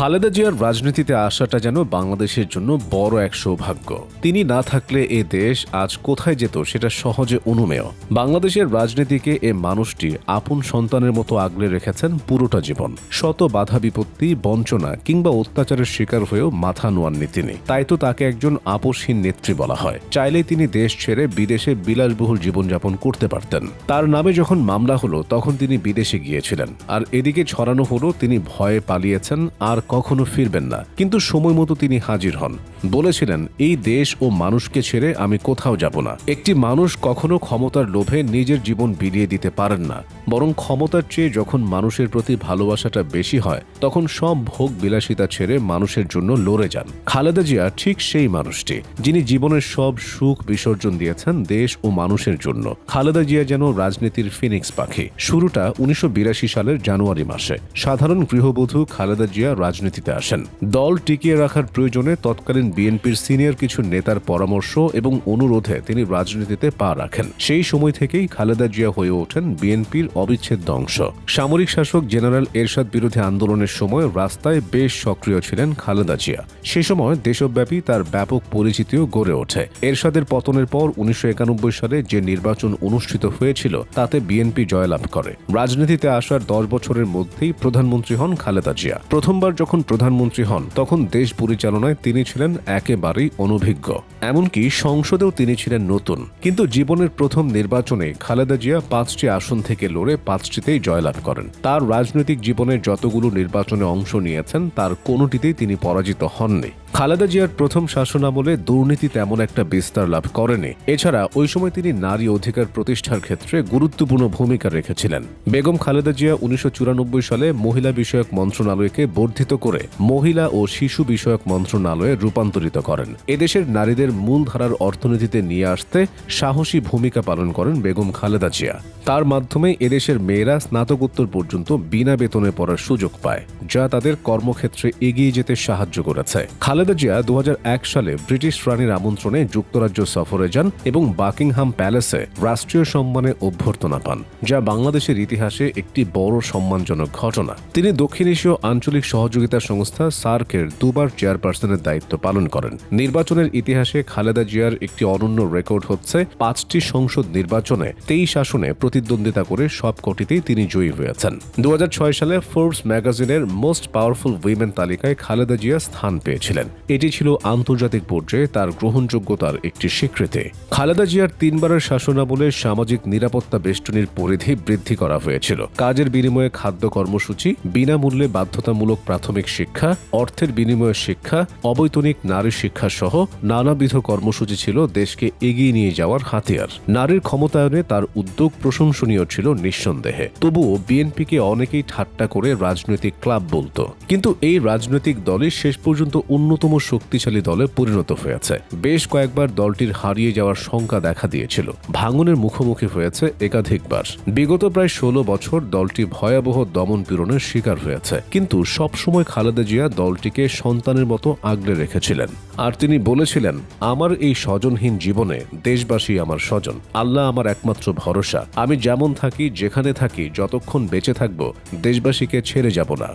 খালেদা জিয়ার রাজনীতিতে আসাটা যেন বাংলাদেশের জন্য বড় এক সৌভাগ্য। তিনি না থাকলে এ দেশ আজ কোথায় যেত সেটা সহজে অনুমেয়। বাংলাদেশের রাজনীতিকে এ মানুষটি আপন সন্তানের মতো আগলে রেখেছেন পুরোটা জীবন। শত বাধা বিপত্তি, বঞ্চনা কিংবা অত্যাচারের শিকার হয়েও মাথা নোয়াননি তিনি। তাই তো তাকে একজন আপোষহীন নেত্রী বলা হয়। চাইলেই তিনি দেশ ছেড়ে বিদেশে বিলাসবহুল জীবনযাপন করতে পারতেন। তার নামে যখন মামলা হলো, তখন তিনি বিদেশে গিয়েছিলেন। আর এদিকে ছড়ানো হলো, তিনি ভয়ে পালিয়েছেন আর কখনো ফিরবেন না। কিন্তু সময় মতো তিনি হাজির হন। বলেছিলেন, এই দেশ ও মানুষকে ছেড়ে আমি কোথাও যাব না। একটি মানুষ কখনো ক্ষমতার লোভে নিজের জীবন বিলিয়ে দিতে পারেন না। বরং ক্ষমতার চেয়ে যখন মানুষের প্রতি ভালোবাসাটা বেশি হয়, তখন সব ভোগ বিলাসিতা ছেড়ে মানুষের জন্য লড়ে যান। খালেদা জিয়া ঠিক সেই মানুষটি, যিনি জীবনের সব সুখ বিসর্জন দিয়েছেন দেশ ও মানুষের জন্য। খালেদা জিয়া যেন রাজনীতির ফিনিক্স পাখি। শুরুটা উনিশশো বিরাশি সালের জানুয়ারি মাসে। সাধারণ গৃহবধূ খালেদা জিয়া রাজনীতিতে আসেন। দল টিকিয়ে রাখার প্রয়োজনে তৎকালীন বিএনপির সিনিয়র কিছু নেতার পরামর্শ এবং অনুরোধে তিনি রাজনীতিতে পা রাখেন। সেই সময় থেকেই খালেদা জিয়া হয়ে ওঠেন বিএনপির অবিচ্ছেদ্য অংশ। সামরিক শাসক জেনারেল এরশাদ বিরোধী আন্দোলনের সময় রাস্তায় বেশ সক্রিয় ছিলেন খালেদা জিয়া। সে সময় দেশব্যাপী তার ব্যাপক পরিচিতিও গড়ে ওঠে। এরশাদের পতনের পর উনিশশো একানব্বই সালে যে নির্বাচন অনুষ্ঠিত হয়েছিল, তাতে বিএনপি জয়লাভ করে। রাজনীতিতে আসার দশ বছরের মধ্যেই প্রধানমন্ত্রী হন খালেদা জিয়া। প্রথমবার যখন প্রধানমন্ত্রী হন, তখন দেশ পরিচালনায় তিনি ছিলেন একেবারেই অনভিজ্ঞ। এমনকি সংসদেও তিনি ছিলেন নতুন। কিন্তু জীবনের প্রথম নির্বাচনে খালেদা জিয়া পাঁচটি আসন থেকে লড়ে পাঁচটিতেই জয়লাভ করেন। তার রাজনৈতিক জীবনের যতগুলো নির্বাচনে অংশ নিয়েছেন, তার কোনোটিতেই তিনি পরাজিত হননি। খালেদা জিয়ার প্রথম শাসনামলে দুর্নীতি তেমন একটা বিস্তার লাভ করেনি। এছাড়া ওই সময় তিনি নারী অধিকার প্রতিষ্ঠার ক্ষেত্রে গুরুত্বপূর্ণ ভূমিকা রেখেছিলেন। বেগম খালেদা জিয়া উনিশশো চুরানব্বই সালে মহিলা বিষয়ক মন্ত্রণালয়কে বর্ধিত করে মহিলা ও শিশু বিষয়ক মন্ত্রণালয়ে রূপান্তরিত করেন। এদেশের নারীদের মূলধারার অর্থনীতিতে নিয়ে আসতে সাহসী ভূমিকা পালন করেন বেগম খালেদা জিয়া। তার মাধ্যমে এদেশের মেয়েরা স্নাতকোত্তর পর্যন্ত বিনা বেতনে পড়ার সুযোগ পায়, যা তাদের কর্মক্ষেত্রে এগিয়ে যেতে সাহায্য করেছে। খালেদা জিয়া দু হাজার এক সালে ব্রিটিশ রানীর আমন্ত্রণে যুক্তরাজ্য সফরে যান এবং বাকিংহাম প্যালেসে রাষ্ট্রীয় সম্মানে অভ্যর্থনা পান, যা বাংলাদেশের ইতিহাসে একটি বড় সম্মানজনক ঘটনা। তিনি দক্ষিণ এশীয় আঞ্চলিক সহযোগিতা সংস্থা সার্কের দুবার চেয়ারপারসনের দায়িত্ব পালন করেন। নির্বাচনের ইতিহাসে খালেদা জিয়ার একটি অনন্য রেকর্ড হচ্ছে পাঁচটি সংসদ নির্বাচনে তেইশ আসনে প্রতিদ্বন্দ্বিতা করে সবকটিতেই তিনি জয়ী হয়েছেন। দু সালে ফোর্বস ম্যাগাজিনের মোস্ট পাওয়ারফুল উইমেন তালিকায় খালেদা জিয়া স্থান পেয়েছিলেন। এটি ছিল আন্তর্জাতিক পর্যায়ে তার গ্রহণযোগ্যতার একটি স্বীকৃতি। খালেদা জিয়ার তিনবারের শাসনামলে সামাজিক নিরাপত্তা বেষ্টনীর পরিধি বৃদ্ধি করা হয়েছিল। কাজের বিনিময়ে খাদ্য কর্মসূচি, বিনামূল্যে বাধ্যতামূলক প্রাথমিক শিক্ষা, অর্থের বিনিময়ে শিক্ষা, অবৈতনিক নারী শিক্ষা সহ নানাবিধ কর্মসূচি ছিল দেশকে এগিয়ে নিয়ে যাওয়ার হাতিয়ার। নারীর ক্ষমতায়নে তার উদ্যোগ প্রশংসনীয় ছিল নিঃসন্দেহে। তবুও বিএনপিকে অনেকেই ঠাট্টা করে রাজনৈতিক ক্লাব বলতো। কিন্তু এই রাজনৈতিক দলই শেষ পর্যন্ত অন্যতম শক্তিশালী দলে পরিণত হয়েছে। বেশ কয়েকবার দলটির হারিয়ে যাওয়ার শঙ্কা দেখা দিয়েছিল। ভাঙনের মুখোমুখি হয়েছে একাধিকবার। বিগত প্রায় ষোলো বছর দলটি ভয়াবহ দমন পীড়নের শিকার হয়েছে। কিন্তু সবসময় খালেদা জিয়া দলটিকে সন্তানের মতো আগলে রেখেছিলেন আর তিনি বলেছিলেন, আমার এই স্বজনহীন জীবনে দেশবাসী আমার স্বজন। আল্লাহ আমার একমাত্র ভরসা। আমি যেমন থাকি, যেখানে থাকি, যতক্ষণ বেঁচে থাকব, দেশবাসীকে ছেড়ে যাব না।